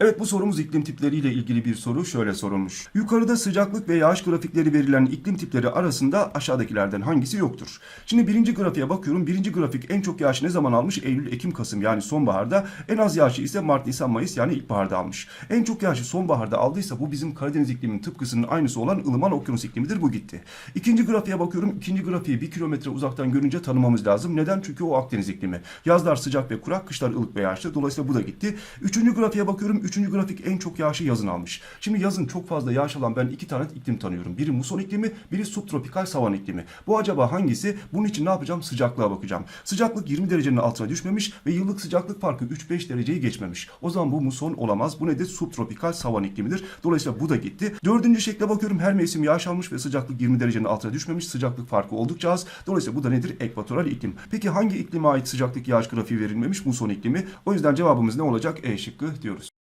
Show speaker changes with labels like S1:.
S1: Evet bu sorumuz iklim tipleriyle ilgili bir soru şöyle sorulmuş. Yukarıda sıcaklık ve yağış grafikleri verilen iklim tipleri arasında aşağıdakilerden hangisi yoktur? Şimdi birinci grafiğe bakıyorum. Birinci grafik en çok yağış ne zaman almış? Eylül, Ekim, Kasım yani sonbaharda. En az yağışı ise Mart, Nisan, Mayıs yani ilkbaharda almış. En çok yağışı sonbaharda aldıysa bu bizim Karadeniz ikliminin tıpkısının aynısı olan ılıman okyanus iklimidir. Bu gitti. İkinci grafiğe bakıyorum. İkinci grafiği bir kilometre uzaktan görünce tanımamız lazım. Neden? Çünkü o Akdeniz iklimi. Yazlar sıcak ve kurak, kışlar ılık ve yağışlı. Dolayısıyla bu da gitti. Üçüncü grafiğe bakıyorum. Üçüncü grafik en çok yağışı yazın almış. Şimdi yazın çok fazla yağış alan ben iki tane iklim tanıyorum. Biri muson iklimi, biri subtropikal savan iklimi. Bu acaba hangisi? Bunun için ne yapacağım? Sıcaklığa bakacağım. Sıcaklık 20 derecenin altına düşmemiş ve yıllık sıcaklık farkı 3-5 dereceyi geçmemiş. O zaman bu muson olamaz. Bu nedir? Subtropikal savan iklimidir. Dolayısıyla bu da gitti. Dördüncü şekle bakıyorum. Her mevsim yağış almış ve sıcaklık 20 derecenin altına düşmemiş. Sıcaklık farkı oldukça az. Dolayısıyla bu da nedir? Ekvatoral iklim. Peki hangi iklime ait sıcaklık yağış grafiği verilmemiş? Muson iklimi. O yüzden cevabımız ne olacak? E şıkkı diyoruz.